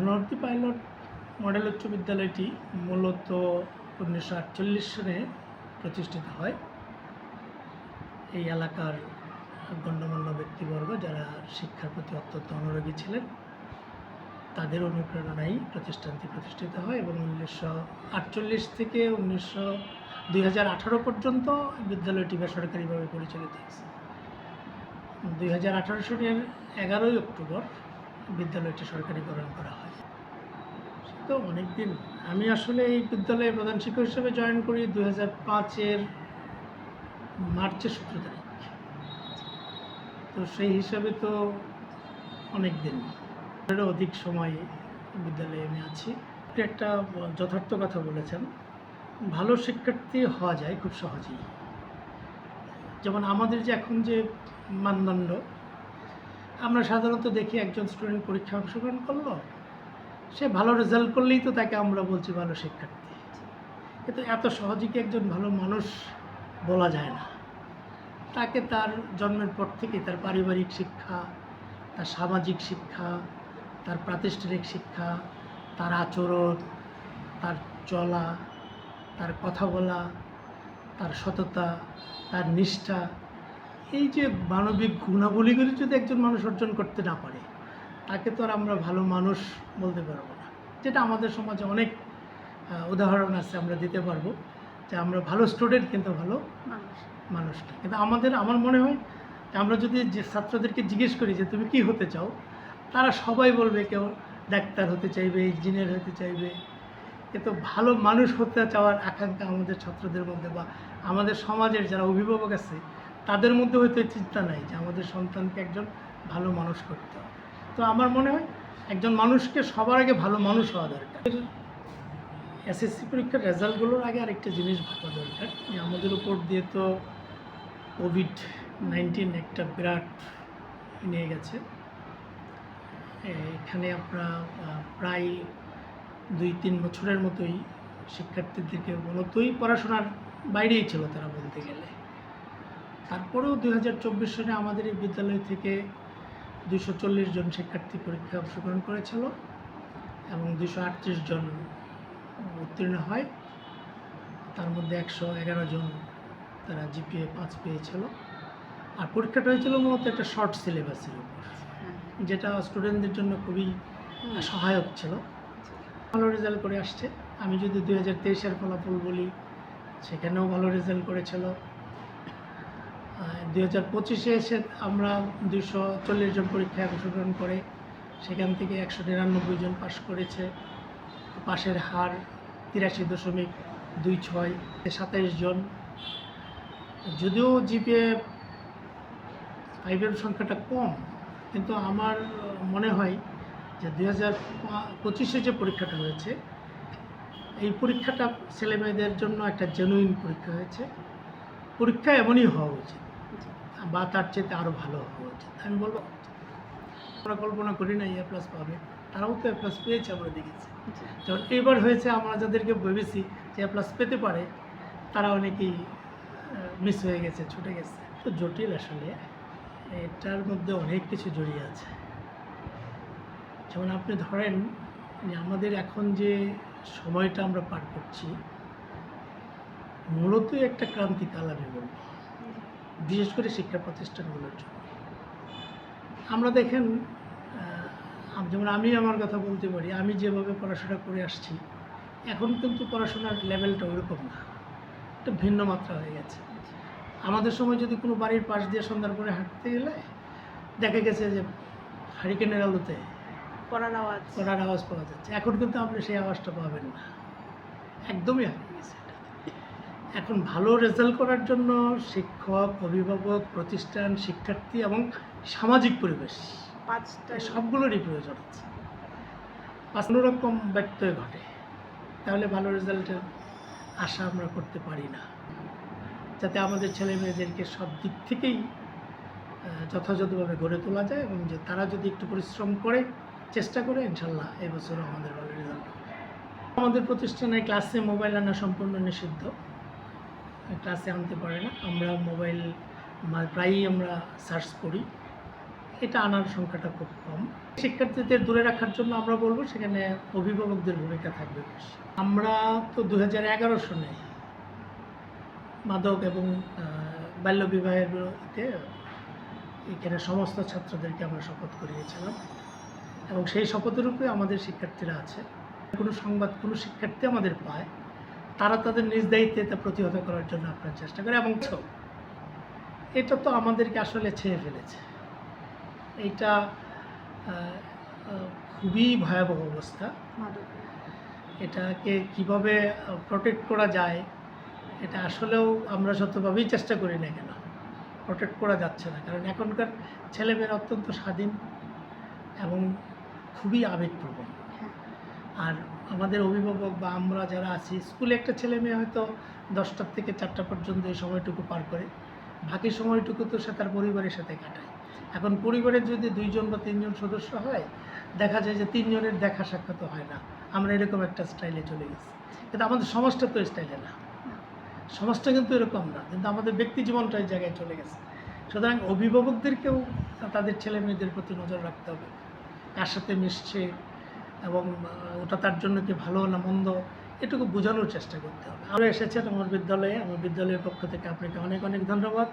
Monohardi pilot model উচ্চ বিদ্যালয়টি মূলত উনিশশো আটচল্লিশ সালে প্রতিষ্ঠিত হয়। এই এলাকার গণ্যমান্য ব্যক্তিবর্গ যারা শিক্ষার প্রতি অত্যন্ত অনুরাগী ছিলেন, তাদের অনুপ্রেরণায় প্রতিষ্ঠানটি প্রতিষ্ঠিত হয় এবং উনিশশো আটচল্লিশ থেকে উনিশশো দুই পর্যন্ত বিদ্যালয়টি বেসরকারিভাবে পরিচালিত হয়েছে। দুই হাজার আঠারো সালের এগারোই অক্টোবর বিদ্যালয়টি সরকারিকরণ করা হয়। সে তো অনেক দিন আমি আসলে এই বিদ্যালয়ে প্রধান শিক্ষক হিসেবে জয়েন করি দু হাজার পাঁচের মার্চের সতেরো তারিখ। তো সেই হিসাবে তো অনেক দিন অধিক সময় বিদ্যালয়ে আমি আছি। একটা যথার্থ কথা বলেছেন। ভালো শিক্ষার্থী হওয়া যায় খুব সহজেই। যেমন আমাদের যে এখন যে মানদণ্ড আমরা সাধারণত দেখি একজন স্টুডেন্ট পরীক্ষা অংশগ্রহণ করল, সে ভালো রেজাল্ট করলেই তো তাকে আমরা বলছি ভালো শিক্ষার্থী। কিন্তু এত সহজে কি একজন ভালো মানুষ বলা যায় না? তাকে তার জন্মের পর থেকে তার পারিবারিক শিক্ষা, তার সামাজিক শিক্ষা, তার প্রাতিষ্ঠানিক শিক্ষা, তার আচরণ, তার চলা, তার কথা বলা, তার সততা, তার নিষ্ঠা এই যে মানবিক গুণাবলীগুলি যদি একজন মানুষ অর্জন করতে না পারে তাকে তো আর আমরা ভালো মানুষ বলতে পারব না। যেটা আমাদের সমাজে অনেক উদাহরণ আছে আমরা দিতে পারব যে আমরা ভালো স্টুডেন্ট কিন্তু ভালো মানুষ। না। কিন্তু আমাদের আমার মনে হয় যে আমরা যদি যে ছাত্রদেরকে জিজ্ঞেস করি যে তুমি কি হতে চাও তারা সবাই বলবে কেউ ডাক্তার হতে চাইবে ইঞ্জিনিয়ার হতে চাইবে। কিন্তু ভালো মানুষ হতে চাওয়ার আকাঙ্ক্ষা আমাদের ছাত্রদের মধ্যে বা আমাদের সমাজের যারা অভিভাবক আছে তাদের মধ্যে হয়তো চিন্তা নাই যে আমাদের সন্তানকে একজন ভালো মানুষ করতে তো আমার মনে হয় একজন মানুষকে সবার আগে ভালো মানুষ হওয়া দরকার। এসএসসি পরীক্ষার রেজাল্টগুলোর আগে আরেকটা জিনিস ভাবা দরকার যে আমাদের উপর দিয়ে তো কোভিড নাইন্টিন একটা বিরাট নিয়ে গেছে। এখানে আমরা প্রায় দুই তিন বছরের মতোই শিক্ষার্থীদেরকে মূলতই পড়াশোনার বাইরেই ছিল তারা বলতে গেলে। তারপরেও দুই হাজার চব্বিশ সালে আমাদের এই বিদ্যালয় থেকে দুশো চল্লিশ জন শিক্ষার্থী পরীক্ষায় অংশগ্রহণ করেছিল এবং দুশো আটত্রিশ জন উত্তীর্ণ হয়। তার মধ্যে একশো এগারো জন তারা জিপিএ পাঁচ পেয়েছিল। আর পরীক্ষাটা হয়েছিল মূলত একটা শর্ট সিলেবাসের উপর হ্যাঁ। যেটা স্টুডেন্টদের জন্য খুবই সহায়ক ছিল। ভালো রেজাল্ট করে আসছে। আমি যদি দুই হাজার তেইশের ফলাফল বলি সেখানেও ভালো রেজাল্ট করেছিল। দুই হাজার পঁচিশে এসে আমরা দুশো চল্লিশ জন পরীক্ষায় অংশগ্রহণ করে সেখান থেকে একশো নিরানব্বই জন পাশ করেছে। পাশের হার তিরাশি দশমিক দুই ছয়, সাতাইশ জন। যদিও জিপিএ ফাইভের সংখ্যাটা কম, কিন্তু আমার মনে হয় যে দুই হাজার পঁচিশে যে পরীক্ষাটা হয়েছে, এই পরীক্ষাটা ছেলেমেয়েদের জন্য একটা জেনুইন পরীক্ষা হয়েছে। পরীক্ষা এমনই হওয়া উচিত। বা তার চেয়ে আরও ভালো হওয়া উচিত আমি বলব আমরা কল্পনা করি না এ প্লাস পাবে। তারাও তো এ প্লাস পেয়েছে আমরা দেখেছি। যখন এবার হয়েছে আমরা যাদেরকে ভেবেছি যে এ প্লাস পেতে পারে তারা অনেকেই মিস হয়ে গেছে ছুটে গেছে। তো জটিল আসলে এটার মধ্যে অনেক কিছু জড়িয়ে আছে। যেমন আপনি ধরেন যে আমাদের এখন যে সময়টা আমরা পার করছি মূলতই একটা ক্রান্তিকাল আমি বলব। বিশেষ করে শিক্ষা প্রতিষ্ঠানগুলোর জন্য। আমরা দেখেন যেমন আমি আমার কথা বলতে পারি আমি যেভাবে পড়াশোনা করে আসছি এখন কিন্তু পড়াশোনার লেভেলটা ওইরকম না। একটা ভিন্ন মাত্রা হয়ে গেছে। আমাদের সময় যদি কোনো বাড়ির পাশ দিয়ে সন্ধ্যার পরে হাঁটতে গেলে দেখা গেছে যে হারিকেনের আলোতে পড়ার আওয়াজ। পড়ার আওয়াজ পাওয়া যাচ্ছে। এখন কিন্তু আপনি সেই আওয়াজটা পাবেন না। একদমই হারিয়ে এটা এখন ভালো রেজাল্ট করার জন্য শিক্ষক অভিভাবক প্রতিষ্ঠান শিক্ষার্থী এবং সামাজিক পরিবেশ পাঁচটা সবগুলোরই প্রয়োজন আছে। পাঁচ রকম ব্যত্যয় ঘটে। তাহলে ভালো রেজাল্টের আশা আমরা করতে পারি না। যাতে আমাদের ছেলে মেয়েদেরকে সব দিক থেকেই যথাযথভাবে গড়ে তোলা যায় এবং যে তারা যদি একটু পরিশ্রম করে চেষ্টা করে ইনশাল্লাহ এবছরও আমাদের ভালো রেজাল্ট আমাদের প্রতিষ্ঠানে ক্লাসে মোবাইল আনা সম্পূর্ণ নিষিদ্ধ। ক্লাসে আনতে পারে না। আমরা মোবাইল প্রায়ই আমরা সার্চ করি। এটা আনার সংখ্যাটা খুব কম। শিক্ষার্থীদের দূরে রাখার জন্য আমরা বলব, সেখানে অভিভাবকদের ভূমিকা থাকবে বেশি। আমরা তো দু হাজার এগারো সনে মাদক এবং বাল্যবিবাহের বিরুদ্ধে এখানে সমস্ত ছাত্রদেরকে আমরা শপথ করিয়েছিলাম। এবং সেই শপথের উপরে আমাদের শিক্ষার্থীরা আছে। কোনো সংবাদ, কোনো শিক্ষার্থী আমাদের পায়। তারা তাদের নিজ দায়িত্বে প্রতিহত করার জন্য আপনার চেষ্টা করে এবং ছো, এটা তো আমাদেরকে আসলে ছেয়ে ফেলেছে। এইটা খুবই ভয়াবহ অবস্থা। এটাকে কীভাবে প্রোটেক্ট করা যায় এটা আসলেও আমরা শতভাবেই চেষ্টা করি না কেন প্রোটেক্ট করা যাচ্ছে না। কারণ এখনকার ছেলেমেয়েরা অত্যন্ত স্বাধীন এবং খুবই আবেগপ্রবণ। আর আমাদের অভিভাবক বা আমরা যারা আছি, স্কুলে একটা ছেলে মেয়ে হয়তো দশটার থেকে চারটা পর্যন্ত এই সময়টুকু পার করে। বাকি সময়টুকু তো সে তার পরিবারের সাথে কাটায়। এখন পরিবারের যদি দুইজন বা তিনজন সদস্য হয়, দেখা যায় যে তিনজনের দেখা সাক্ষাৎ হয় না। আমরা এরকম একটা স্টাইলে চলে গেছি। কিন্তু আমাদের সমাজটা তো স্টাইলে না। সমাজটা কিন্তু এরকম না। কিন্তু আমাদের ব্যক্তি জীবনটা এই জায়গায় চলে গেছে। সুতরাং অভিভাবকদেরকেও তাদের ছেলে মেয়েদের প্রতি নজর রাখতে হবে। কার সাথে মিশছে এবং ওটা তার জন্য কি ভালো না মন্দ, এটুকু বোঝানোর চেষ্টা করতে হবে। আমরা এসেছেন আমার বিদ্যালয়ে, আমার বিদ্যালয়ের পক্ষ থেকে আপনাকে অনেক অনেক ধন্যবাদ।